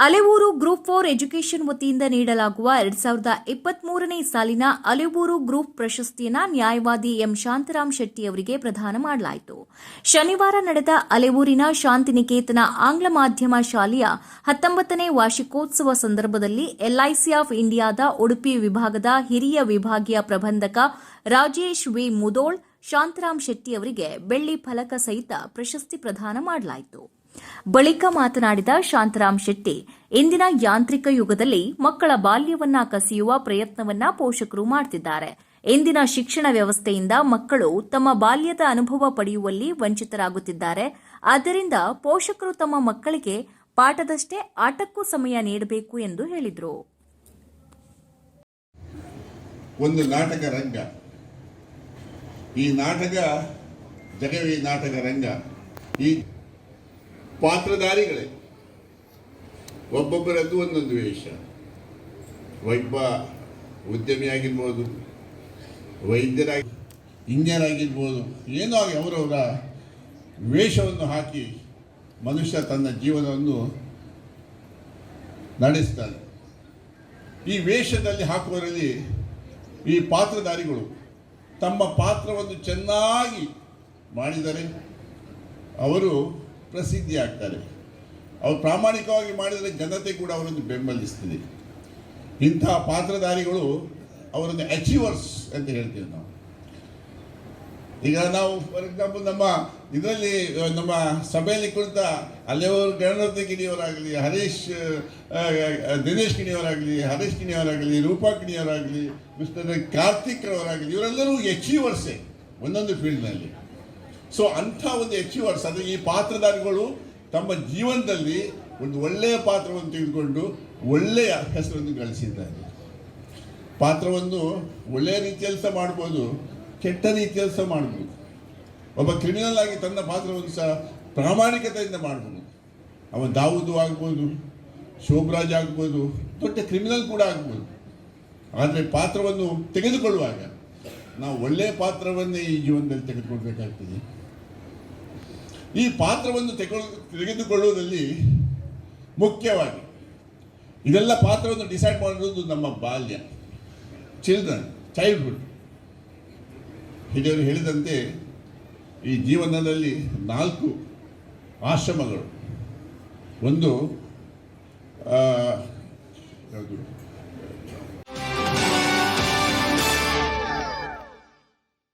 Alevoor group four education ವತಿಯಿಂದ ನೀಡಲಾಗುವ ಎರಡ್ ಸಾವಿರದ ಇಪ್ಪತ್ಮೂರನೇ ಸಾಲಿನ ಅಲೆವೂರು ಗ್ರೂಪ್ ಪ್ರಶಸ್ತಿಯನ್ನು ನ್ಯಾಯವಾದಿ ಎಂ ಶಾಂತರಾಮ್ ಶೆಟ್ಟಿ ಅವರಿಗೆ ಪ್ರದಾನ ಮಾಡಲಾಯಿತು. ಶನಿವಾರ ನಡೆದ ಅಲೆವೂರಿನ ಶಾಂತಿನಿಕೇತನ ಆಂಗ್ಲ ಮಾಧ್ಯಮ ಶಾಲೆಯ ಹತ್ತೊಂಬತ್ತನೇ ವಾರ್ಷಿಕೋತ್ಸವ ಸಂದರ್ಭದಲ್ಲಿ ಎಲ್ಐಸಿ ಆಫ್ ಇಂಡಿಯಾದ ಉಡುಪಿ ವಿಭಾಗದ ಹಿರಿಯ ವಿಭಾಗೀಯ ಪ್ರಬಂಧಕ ರಾಜೇಶ್ ವಿ ಮುದೋಳ್ ಶಾಂತರಾಮ್ ಶೆಟ್ಟಿ ಅವರಿಗೆ ಬೆಳ್ಳಿ ಫಲಕ ಸಹಿತ ಪ್ರಶಸ್ತಿ ಪ್ರದಾನ ಮಾಡಲಾಯಿತು. ಬಳಿಕ ಮಾತನಾಡಿದ ಶಾಂತರಾಮ್ ಶೆಟ್ಟಿ, ಇಂದಿನ ಯಾಂತ್ರಿಕ ಯುಗದಲ್ಲಿ ಮಕ್ಕಳ ಬಾಲ್ಯವನ್ನ ಕಸಿಯುವ ಪ್ರಯತ್ನವನ್ನ ಪೋಷಕರು ಮಾಡುತ್ತಿದ್ದಾರೆ ಇಂದಿನ ಶಿಕ್ಷಣ ವ್ಯವಸ್ಥೆಯಿಂದ ಮಕ್ಕಳು ತಮ್ಮ ಬಾಲ್ಯದ ಅನುಭವ ಪಡೆಯುವಲ್ಲಿ ವಂಚಿತರಾಗುತ್ತಿದ್ದಾರೆ. ಆದ್ದರಿಂದ ಪೋಷಕರು ತಮ್ಮ ಮಕ್ಕಳಿಗೆ ಪಾಠದಷ್ಟೇ ಆಟಕ್ಕೂ ಸಮಯ ನೀಡಬೇಕು ಎಂದು ಹೇಳಿದರು. ಒಂದು ನಾಟಕ ರಂಗ. ಈ ನಾಟಕ, ಜಗವಿ ನಾಟಕ ರಂಗ, ಈ ಪಾತ್ರಧಾರಿಗಳೇ. ಒಬ್ಬೊಬ್ಬರದ್ದು ಒಂದೊಂದು ವೇಷ. ಒಬ್ಬ ಉದ್ಯಮಿ ಆಗಿರ್ಬೋದು ವೈದ್ಯರಾಗಿ ಇಂಜಿನಿಯರ್ ಆಗಿರ್ಬೋದು ಏನೋ ಆಗಿ ಅವರವರ ವೇಷವನ್ನು ಹಾಕಿ ಮನುಷ್ಯ ತನ್ನ ಜೀವನವನ್ನು ನಡೆಸ್ತಾನೆ. ಈ ವೇಷದಲ್ಲಿ ಹಾಕುವರಲ್ಲಿ ಈ ಪಾತ್ರಧಾರಿಗಳು ತಮ್ಮ ಪಾತ್ರವನ್ನು ಚೆನ್ನಾಗಿ ಮಾಡಿದರೆ ಅವರು ಪ್ರಸಿದ್ಧಿ ಆಗ್ತಾರೆ ಅವರು ಪ್ರಾಮಾಣಿಕವಾಗಿ ಮಾಡಿದರೆ ಜನತೆ ಕೂಡ ಅವರನ್ನು ಬೆಂಬಲಿಸ್ತದೆ. ಇಂತಹ ಪಾತ್ರಧಾರಿಗಳು ಅವರನ್ನು ಅಚೀವರ್ಸ್ ಅಂತ ಹೇಳ್ತೀವಿ ನಾವು. ಈಗ ನಾವು ಫಾರ್ ಎಕ್ಸಾಂಪಲ್ ನಮ್ಮ ಇದರಲ್ಲಿ ನಮ್ಮ ಸಭೆಯಲ್ಲಿ ಕುಳಿತ ಅಲ್ಲಿಯವರು ಗಣರತ್ನ ಕಿಣಿಯವರಾಗಲಿ, ಹರೀಶ್ ದಿನೇಶ್ ಕಿಣಿಯವರಾಗಲಿ, ಹರೀಶ್ ಕಿಣಿಯವರಾಗಲಿ, ರೂಪಾ ಕಿಣಿಯವರಾಗಲಿ, ಮಿಸ್ಟರ್ ಕಾರ್ತಿಕ್ ಅವರಾಗಲಿ ಇವರೆಲ್ಲರೂ ಅಚೀವರ್ಸೇ ಒಂದೊಂದು ಫೀಲ್ಡ್ನಲ್ಲಿ. ಸೊ ಅಂಥ ಒಂದು ಅಚೀವರ್ಸ್ ಅಂದರೆ ಈ ಪಾತ್ರಧಾರಿಗಳು ತಮ್ಮ ಜೀವನದಲ್ಲಿ ಒಂದು ಒಳ್ಳೆಯ ಪಾತ್ರವನ್ನು ತೆಗೆದುಕೊಂಡು ಒಳ್ಳೆಯ ಹೆಸರನ್ನು ಗಳಿಸಿದ್ದಾರೆ. ಪಾತ್ರವನ್ನು ಒಳ್ಳೆಯ ರೀತಿಯಲ್ಲಿ ಸಹ ಮಾಡ್ಬೋದು ಕೆಟ್ಟ ರೀತಿಯಲ್ಲಿ ಸಹ ಮಾಡ್ಬೋದು. ಒಬ್ಬ ಕ್ರಿಮಿನಲ್ ಆಗಿ ತನ್ನ ಪಾತ್ರವನ್ನು ಸಹ ಪ್ರಾಮಾಣಿಕತೆಯಿಂದ ಮಾಡಬಹುದು ಅವ ದಾವೂದು ಆಗ್ಬೋದು, ಶೋಭರಾಜ್ ಆಗ್ಬೋದು, ದೊಡ್ಡ ಕ್ರಿಮಿನಲ್ ಕೂಡ ಆಗ್ಬೋದು. ಆದರೆ ಪಾತ್ರವನ್ನು ತೆಗೆದುಕೊಳ್ಳುವಾಗ ನಾವು ಒಳ್ಳೆಯ ಪಾತ್ರವನ್ನೇ ಈ ಜೀವನದಲ್ಲಿ ತೆಗೆದುಕೊಳ್ಬೇಕಾಗ್ತದೆ. ಈ ಪಾತ್ರವನ್ನು ತೆಗೆದು ತೆಗೆದುಕೊಳ್ಳುವುದರಲ್ಲಿ ಮುಖ್ಯವಾಗಿ ಇದೆಲ್ಲ ಪಾತ್ರವನ್ನು ಡಿಸೈಡ್ ಮಾಡಿರೋದು ನಮ್ಮ ಬಾಲ್ಯ. ಚಿಲ್ಡ್ರನ್ ಚೈಲ್ಡ್ಹುಡ್ ಹಿರಿಯರು ಹೇಳಿದಂತೆ ಈ ಜೀವನದಲ್ಲಿ ನಾಲ್ಕು ಆಶ್ರಮಗಳು. ಒಂದು ಯಾವುದು?